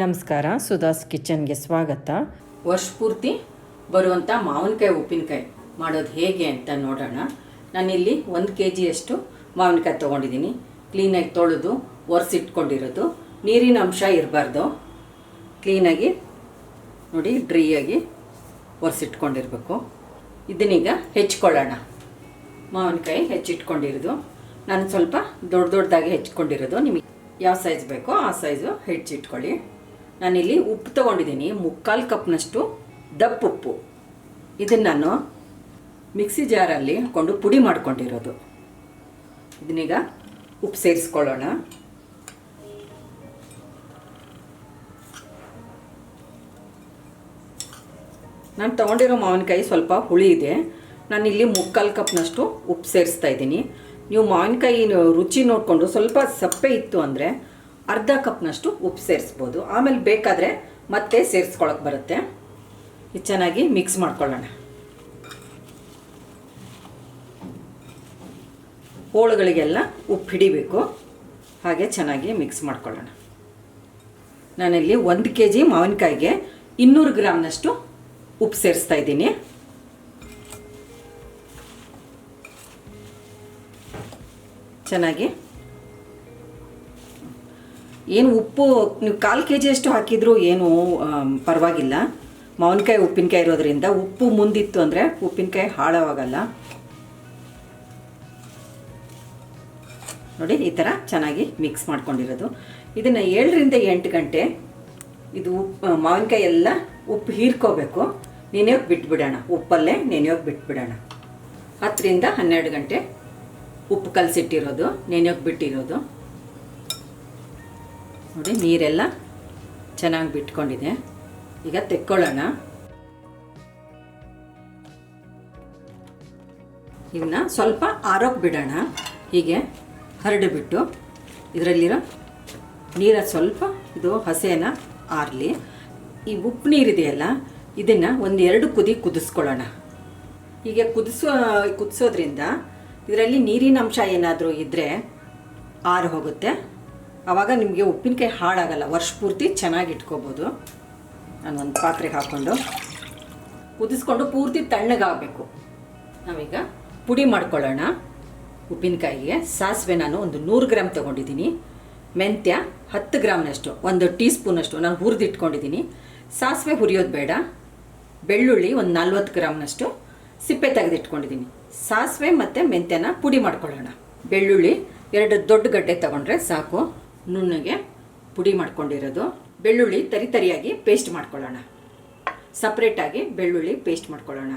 ನಮಸ್ಕಾರ ಸುಧಾಸ್ ಕಿಚನ್ಗೆ ಸ್ವಾಗತ. ವರ್ಷ ಪೂರ್ತಿ ಬರುವಂಥ ಮಾವಿನಕಾಯಿ, ಉಪ್ಪಿನಕಾಯಿ ಮಾಡೋದು ಹೇಗೆ ಅಂತ ನೋಡೋಣ. ನಾನಿಲ್ಲಿ ಒಂದು ಕೆ ಜಿಯಷ್ಟು ಮಾವಿನಕಾಯಿ ತೊಗೊಂಡಿದ್ದೀನಿ. ಕ್ಲೀನಾಗಿ ತೊಳೆದು, ಒರೆಸಿಟ್ಕೊಂಡಿರೋದು. ನೀರಿನ ಅಂಶ ಇರಬಾರ್ದು. ಕ್ಲೀನಾಗಿ ನೋಡಿ, ಡ್ರೈಯಾಗಿ ಒರೆಸಿಟ್ಕೊಂಡಿರ್ಬೇಕು. ಇದನ್ನೀಗ ಹೆಚ್ಚಿಕೊಳ್ಳೋಣ ಮಾವಿನಕಾಯಿ ಹೆಚ್ಚಿಟ್ಕೊಂಡಿರೋದು. ನಾನು ಸ್ವಲ್ಪ ದೊಡ್ಡ ದೊಡ್ಡದಾಗಿ ಹೆಚ್ಚಿಕೊಂಡಿರೋದು ನಿಮಗೆ ಯಾವ ಸೈಜ್ ಬೇಕೋ ಆ ಸೈಜು ಹೆಚ್ಚಿಟ್ಕೊಳ್ಳಿ. ನಾನಿಲ್ಲಿ ಉಪ್ಪು ತಗೊಂಡಿದ್ದೀನಿ, ಮುಕ್ಕಾಲು ಕಪ್ನಷ್ಟು ದಪ್ಪ ಉಪ್ಪು. ಇದನ್ನು ನಾನು ಮಿಕ್ಸಿ ಜಾರಲ್ಲಿ ಹಾಕ್ಕೊಂಡು ಪುಡಿ ಮಾಡ್ಕೊಂಡಿರೋದು. ಇದನ್ನೀಗ ಉಪ್ಪು ಸೇರಿಸ್ಕೊಳ್ಳೋಣ. ನಾನು ತೊಗೊಂಡಿರೋ ಮಾವಿನಕಾಯಿ ಸ್ವಲ್ಪ ಹುಳಿ ಇದೆ. ನಾನಿಲ್ಲಿ ಮುಕ್ಕಾಲು ಕಪ್ನಷ್ಟು ಉಪ್ಪು ಸೇರಿಸ್ತಾ ಇದ್ದೀನಿ. ನೀವು ಮಾವಿನಕಾಯಿ ರುಚಿ ನೋಡಿಕೊಂಡು ಸ್ವಲ್ಪ ಸಪ್ಪೆ ಇತ್ತು ಅಂದರೆ ಅರ್ಧ ಕಪ್ನಷ್ಟು ಉಪ್ಪು ಸೇರಿಸ್ಬೋದು. ಆಮೇಲೆ ಬೇಕಾದರೆ ಮತ್ತೆ ಸೇರಿಸ್ಕೊಳಕ್ಕೆ ಬರುತ್ತೆ. ಇದು ಚೆನ್ನಾಗಿ ಮಿಕ್ಸ್ ಮಾಡ್ಕೊಳ್ಳೋಣ. ಹೋಳುಗಳಿಗೆಲ್ಲ ಉಪ್ಪು ಹಿಡಿಬೇಕು. ಹಾಗೆ ಚೆನ್ನಾಗಿ ಮಿಕ್ಸ್ ಮಾಡ್ಕೊಳ್ಳೋಣ. ನಾನಿಲ್ಲಿ ಒಂದು ಕೆ ಜಿ ಮಾವಿನಕಾಯಿಗೆ ಇನ್ನೂರು ಗ್ರಾಮ್ನಷ್ಟು ಉಪ್ಪು ಸೇರಿಸ್ತಾ ಇದ್ದೀನಿ. ಚೆನ್ನಾಗಿ ಏನು ಉಪ್ಪು, ನೀವು ಕಾಲು ಕೆ ಜಿಯಷ್ಟು ಹಾಕಿದರೂ ಏನು ಪರವಾಗಿಲ್ಲ. ಮಾವಿನಕಾಯಿ, ಉಪ್ಪಿನಕಾಯಿ ಇರೋದ್ರಿಂದ ಉಪ್ಪು ಮುಂದಿತ್ತು ಅಂದರೆ ಉಪ್ಪಿನಕಾಯಿ ಹಾಳಾಗಲ್ಲ ನೋಡಿ, ಈ ಥರ ಚೆನ್ನಾಗಿ ಮಿಕ್ಸ್ ಮಾಡ್ಕೊಂಡಿರೋದು. ಇದನ್ನು ಏಳರಿಂದ ಎಂಟು ಗಂಟೆ ಇದು ಮಾವಿನಕಾಯಿ ಎಲ್ಲ ಉಪ್ಪು ಹೀರ್ಕೋಬೇಕು. ನೆನೆಯೋಕೆ ಬಿಟ್ಬಿಡೋಣ. ಉಪ್ಪಲ್ಲೇ ನೆನೆಯೋಕೆ ಬಿಟ್ಬಿಡೋಣ. ಹತ್ತರಿಂದ ಹನ್ನೆರಡು ಗಂಟೆ ಉಪ್ಪು ಕಲಸಿಟ್ಟಿರೋದು, ನೆನೆಯೋಕೆ ಬಿಟ್ಟಿರೋದು. ನೋಡಿ, ನೀರೆಲ್ಲ ಚೆನ್ನಾಗಿ ಬಿಟ್ಕೊಂಡಿದೆ. ಈಗ ತೆಕ್ಕೊಳ್ಳೋಣ. ಇವನ್ನ ಸ್ವಲ್ಪ ಆರೋಕ್ ಬಿಡೋಣ. ಹೀಗೆ ಹರಡಿಬಿಟ್ಟು ಇದರಲ್ಲಿರೋ ನೀರ ಸ್ವಲ್ಪ ಇದು ಹಸೆನ ಆರಲಿ. ಈ ಉಪ್ಪು ನೀರಿದೆಯಲ್ಲ ಇದನ್ನು ಒಂದೆರಡು ಕುದಿ ಕುದಿಸ್ಕೊಳ್ಳೋಣ. ಹೀಗೆ ಕುದಿಸೋ, ಕುದಿಸೋದ್ರಿಂದ ಇದರಲ್ಲಿ ನೀರಿನ ಅಂಶ ಏನಾದರೂ ಇದ್ದರೆ ಆರು ಹೋಗುತ್ತೆ. ಆವಾಗ ನಿಮಗೆ ಉಪ್ಪಿನಕಾಯಿ ಹಾಳಾಗಲ್ಲ, ವರ್ಷ ಪೂರ್ತಿ ಚೆನ್ನಾಗಿ ಇಟ್ಕೋಬೋದು. ನಾನು ಒಂದು ಪಾತ್ರೆಗೆ ಹಾಕ್ಕೊಂಡು ಕುದಿಸ್ಕೊಂಡು ಪೂರ್ತಿ ತಣ್ಣಗಾಗಬೇಕು. ನಾವೀಗ ಪುಡಿ ಮಾಡ್ಕೊಳ್ಳೋಣ. ಉಪ್ಪಿನಕಾಯಿಗೆ ಸಾಸಿವೆ ನಾನು ಒಂದು ನೂರು ಗ್ರಾಮ್ ತೊಗೊಂಡಿದ್ದೀನಿ. ಮೆಂತ್ಯ ಹತ್ತು ಗ್ರಾಮ್ನಷ್ಟು ಒಂದು ಟೀ ಸ್ಪೂನಷ್ಟು ನಾನು ಹುರಿದಿಟ್ಕೊಂಡಿದ್ದೀನಿ. ಸಾಸಿವೆ ಹುರಿಯೋದು ಬೇಡ. ಬೆಳ್ಳುಳ್ಳಿ ಒಂದು ನಲ್ವತ್ತು ಗ್ರಾಮ್ನಷ್ಟು ಸಿಪ್ಪೆ ತೆಗೆದಿಟ್ಕೊಂಡಿದ್ದೀನಿ. ಸಾಸಿವೆ ಮತ್ತು ಮೆಂತ್ಯನ ಪುಡಿ ಮಾಡ್ಕೊಳ್ಳೋಣ. ಬೆಳ್ಳುಳ್ಳಿ ಎರಡು ದೊಡ್ಡ ಗಡ್ಡೆ ತಗೊಂಡ್ರೆ ಸಾಕು. ನುಣ್ಣಗೆ ಪುಡಿ ಮಾಡ್ಕೊಂಡಿರೋದು. ಬೆಳ್ಳುಳ್ಳಿ ತರಿ ತರಿಯಾಗಿ ಪೇಸ್ಟ್ ಮಾಡ್ಕೊಳ್ಳೋಣ. ಸಪ್ರೇಟಾಗಿ ಬೆಳ್ಳುಳ್ಳಿ ಪೇಸ್ಟ್ ಮಾಡ್ಕೊಳ್ಳೋಣ.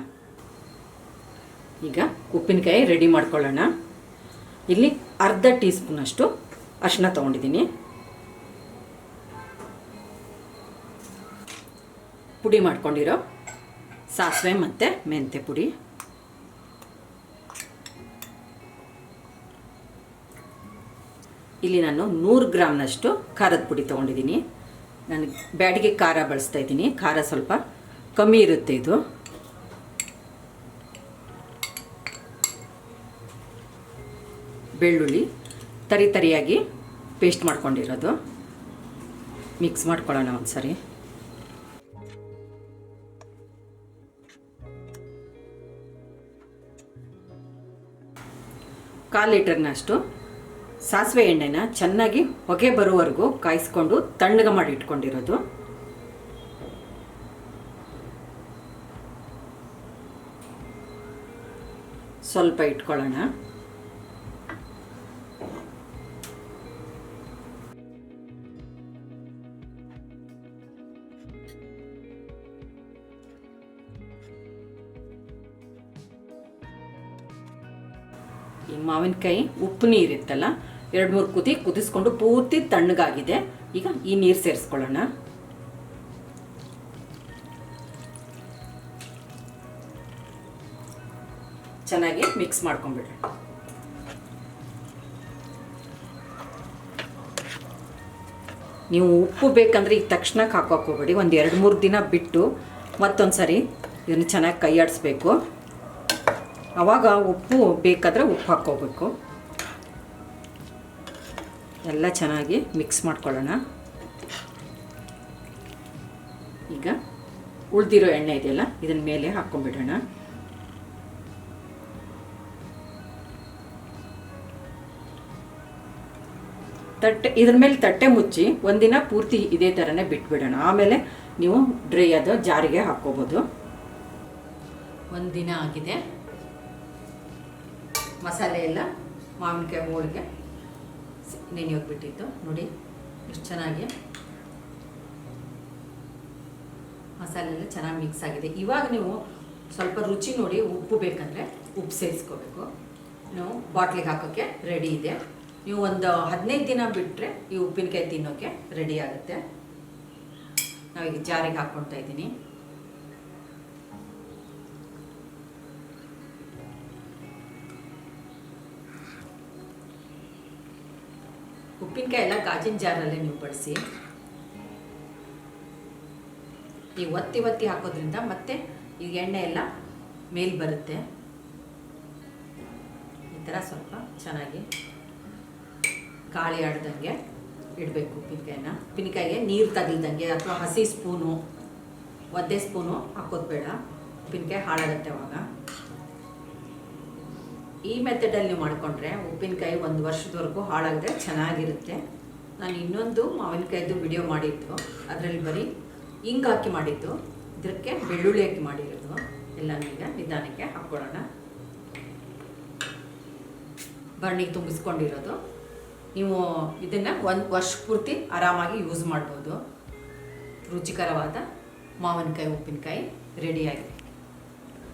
ಈಗ ಉಪ್ಪಿನಕಾಯಿ ರೆಡಿ ಮಾಡ್ಕೊಳ್ಳೋಣ. ಇಲ್ಲಿ ಅರ್ಧ ಟೀ ಸ್ಪೂನಷ್ಟು ಅರಿಶಿನ ತೊಗೊಂಡಿದ್ದೀನಿ. ಪುಡಿ ಮಾಡ್ಕೊಂಡಿರೋ ಸಾಸಿವೆ ಮತ್ತು ಮೆಂತೆ ಪುಡಿ. ಇಲ್ಲಿ ನಾನು ನೂರು ಗ್ರಾಮ್ನಷ್ಟು ಖಾರದ ಪುಡಿ ತೊಗೊಂಡಿದ್ದೀನಿ. ನಾನು ಬ್ಯಾಡಿಗೆ ಖಾರ ಬಳಸ್ತಾ ಇದ್ದೀನಿ. ಖಾರ ಸ್ವಲ್ಪ ಕಮ್ಮಿ ಇರುತ್ತೆ ಇದು. ಬೆಳ್ಳುಳ್ಳಿ ತರಿ ತರಿಯಾಗಿ ಪೇಸ್ಟ್ ಮಾಡ್ಕೊಂಡಿರೋದು. ಮಿಕ್ಸ್ ಮಾಡ್ಕೊಳ್ಳೋಣ ಒಂದು ಸರಿ ಕಾಲು ಲೀಟರ್ನಷ್ಟು ಸಾಸಿವೆ ಎಣ್ಣೆನ ಚೆನ್ನಾಗಿ ಹೊಗೆ ಬರುವವರೆಗೂ ಕಾಯಿಸ್ಕೊಂಡು ತಣ್ಣಗ ಮಾಡಿ ಇಟ್ಕೊಂಡಿರೋದು. ಸ್ವಲ್ಪ ಇಟ್ಕೊಳ್ಳೋಣ. ಈ ಮಾವಿನಕಾಯಿ ಉಪ್ಪು ನೀರಿತ್ತಲ್ಲ ಎರಡು ಮೂರು ಕುದಿ ಕುದಿಸ್ಕೊಂಡು ಪೂರ್ತಿ ತಣ್ಣಗಾಗಿದೆ. ಈಗ ಈ ನೀರು ಸೇರಿಸ್ಕೊಳ್ಳೋಣ. ಚೆನ್ನಾಗಿ ಮಿಕ್ಸ್ ಮಾಡ್ಕೊಂಡ್ಬಿಡ್ರಿ. ನೀವು ಉಪ್ಪು ಬೇಕಂದ್ರೆ ಈಗ ತಕ್ಷಣ ಹಾಕೋಕೋಬೇಡಿ ಒಂದು ಎರಡು ಮೂರು ದಿನ ಬಿಟ್ಟು ಮತ್ತೊಂದು ಸರಿ ಇದನ್ನು ಚೆನ್ನಾಗಿ ಕೈ ಆಡಿಸ್ಬೇಕು ಆವಾಗ ಉಪ್ಪು ಬೇಕಾದರೆ ಉಪ್ಪು ಹಾಕ್ಕೋಬೇಕು. ಎಲ್ಲ ಚೆನ್ನಾಗಿ ಮಿಕ್ಸ್ ಮಾಡ್ಕೊಳ್ಳೋಣ. ಈಗ ಉಳಿದಿರೋ ಎಣ್ಣೆ ಇದೆಯಲ್ಲ ಇದನ್ನ ಮೇಲೆ ಹಾಕ್ಕೊಂಡ್ಬಿಡೋಣ ತಟ್ಟೆ ಇದ್ರ ಮೇಲೆ ತಟ್ಟೆ ಮುಚ್ಚಿ ಒಂದಿನ ಪೂರ್ತಿ ಇದೇ ಥರನೇ ಬಿಟ್ಬಿಡೋಣ. ಆಮೇಲೆ ನೀವು ಡ್ರೈ ಅದು ಜಾರಿಗೆ ಹಾಕ್ಕೋಬೋದು. ಒಂದಿನ ಆಗಿದೆ. ಮಸಾಲೆ ಎಲ್ಲ ಮಾವಿನಕಾಯಿ ಹೋಳಿಗೆ ನೆನೆಯೋಗ್ಬಿಟ್ಟಿತ್ತು ನೋಡಿ, ಎಷ್ಟು ಚೆನ್ನಾಗಿ ಮಸಾಲೆ ಎಲ್ಲ ಚೆನ್ನಾಗಿ ಮಿಕ್ಸ್ ಆಗಿದೆ. ಇವಾಗ ನೀವು ಸ್ವಲ್ಪ ರುಚಿ ನೋಡಿ ಉಪ್ಪು ಬೇಕಂದರೆ ಉಪ್ಪು ಸೇರಿಸ್ಕೋಬೇಕು. ನೀವು ಬಾಟ್ಲಿಗೆ ಹಾಕೋಕ್ಕೆ ರೆಡಿ ಇದೆ. ನೀವು ಒಂದು ಹದಿನೈದು ದಿನ ಬಿಟ್ಟರೆ ಈ ಉಪ್ಪಿನಕಾಯಿ ತಿನ್ನೋಕ್ಕೆ ರೆಡಿ ಆಗುತ್ತೆ. ನಾವೀಗ ಜಾರಿಗೆ ಹಾಕ್ಕೊಳ್ತಾ ಇದ್ದೀನಿ. ಉಪ್ಪಿನಕಾಯಿ ಎಲ್ಲ ಗಾಜಿನ ಜಾರಲ್ಲೇ ನೀವು ಬಳಸಿ ಈ ಒತ್ತಿ ಒತ್ತಿ ಹಾಕೋದ್ರಿಂದ ಮತ್ತೆ ಈ ಎಣ್ಣೆ ಎಲ್ಲ ಮೇಲ್ ಬರುತ್ತೆ. ಈ ಥರ ಸ್ವಲ್ಪ ಚೆನ್ನಾಗಿ ಗಾಳಿ ಆಡ್ದಂಗೆ ಇಡಬೇಕು ಉಪ್ಪಿನಕಾಯಿನ ಉಪ್ಪಿನಕಾಯಿಗೆ ನೀರು ತಗಲ್ದಂಗೆ ಅಥವಾ ಹಸಿ ಸ್ಪೂನು, ಒದ್ದೆ ಸ್ಪೂನು ಹಾಕೋದು ಬೇಡ. ಉಪ್ಪಿನಕಾಯಿ ಹಾಳಾಗುತ್ತೆ ಅವಾಗ. ಈ ಮೆಥಡಲ್ಲಿ ನೀವು ಮಾಡಿಕೊಂಡ್ರೆ ಉಪ್ಪಿನಕಾಯಿ ಒಂದು ವರ್ಷದವರೆಗೂ ಹಾಳಾಗದೆ ಚೆನ್ನಾಗಿರುತ್ತೆ. ನಾನು ಇನ್ನೊಂದು ಮಾವಿನಕಾಯ್ದು ವಿಡಿಯೋ ಮಾಡಿದ್ದು. ಅದರಲ್ಲಿ ಬರೀ ಹಿಂಗೆ ಹಾಕಿ ಮಾಡಿದ್ದು. ಇದಕ್ಕೆ ಬೆಳ್ಳುಳ್ಳಿ ಹಾಕಿ ಮಾಡಿರೋದು. ಎಲ್ಲ ಈಗ ನಿಧಾನಕ್ಕೆ ಹಾಕ್ಕೊಳ್ಳೋಣ. ಬಣ್ಣಿಗೆ ತುಂಬಿಸ್ಕೊಂಡಿರೋದು. ನೀವು ಇದನ್ನು ಒಂದು ವರ್ಷ ಪೂರ್ತಿ ಆರಾಮಾಗಿ ಯೂಸ್ ಮಾಡ್ಬೋದು. ರುಚಿಕರವಾದ ಮಾವಿನಕಾಯಿ, ಉಪ್ಪಿನಕಾಯಿ ರೆಡಿಯಾಗಿದೆ